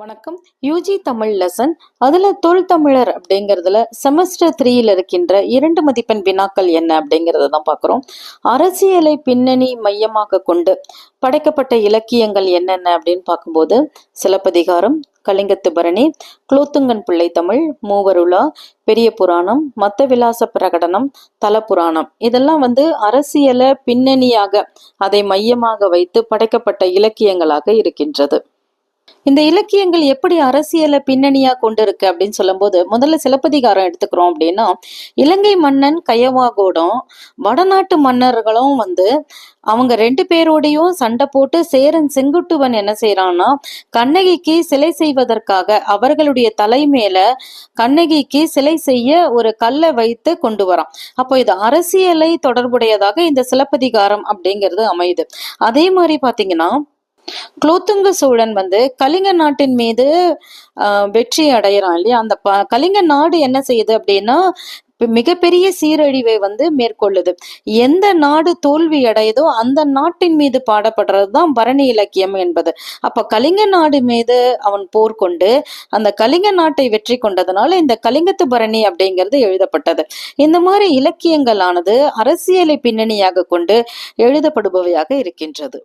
வணக்கம். UG Tamil lesson அதில் தொல் தமிழர் அப்படிங்கிறதுல செமஸ்டர் த்ரீயில் இருக்கின்ற இரண்டு மதிப்பெண் வினாக்கள் என்ன அப்படிங்கிறத தான் பார்க்குறோம். அரசியலை பின்னணி மையமாக கொண்டு படைக்கப்பட்ட இலக்கியங்கள் என்னென்ன அப்படின்னு பார்க்கும்போது சிலப்பதிகாரம் கலிங்கத்து பரணி குலோத்துங்கன் பிள்ளை தமிழ் மூவருலா பெரிய புராணம் மத்த விலாச பிரகடனம் தல புராணம். இதெல்லாம் வந்து அரசியலை பின்னணியாக அதை மையமாக வைத்து படைக்கப்பட்ட இலக்கியங்களாக இருக்கின்றது. இந்த இலக்கியங்கள் எப்படி அரசியலை பின்னணியா கொண்டிருக்கு அப்படின்னு சொல்லும்போது முதல்ல சிலப்பதிகாரம் எடுத்துக்கிறோம் அப்படின்னா இலங்கை மன்னன் கயவாகோடும் வடநாட்டு மன்னர்களும் வந்து அவங்க ரெண்டு பேரோடையும் சண்டை போட்டு சேரன் செங்குட்டுவன் என்ன செய்யறான்னா கண்ணகிக்கு சிலை செய்வதற்காக அவர்களுடைய தலை மேல கண்ணகிக்கு சிலை செய்ய ஒரு கல்லை வைத்து கொண்டு வரான். அப்போ இது அரசியலை தொடர்புடையதாக இந்த சிலப்பதிகாரம் அப்படிங்கிறது அமையுது. அதே மாதிரி பாத்தீங்கன்னா குலோத்துங்க சோழன் வந்து கலிங்க நாட்டின் மீது ஆஹ், வெற்றி அடையிறான் இல்லையா? அந்த ப கலிங்க நாடு என்ன செய்யுது அப்படின்னா மிகப்பெரிய சீரழிவை வந்து மேற்கொள்ளுது. எந்த நாடு தோல்வி அடையுதோ அந்த நாட்டின் மீது பாடப்படுறது தான் பரணி இலக்கியம் என்பது. அப்ப கலிங்க நாடு மீது அவன் போர் கொண்டு அந்த கலிங்க நாட்டை வெற்றி கொண்டதுனால இந்த கலிங்கத்து பரணி அப்படிங்கிறது எழுதப்பட்டது. இந்த மாதிரி இலக்கியங்களானது அரசியலை பின்னணியாக கொண்டு எழுதப்படுபவையாக இருக்கின்றது.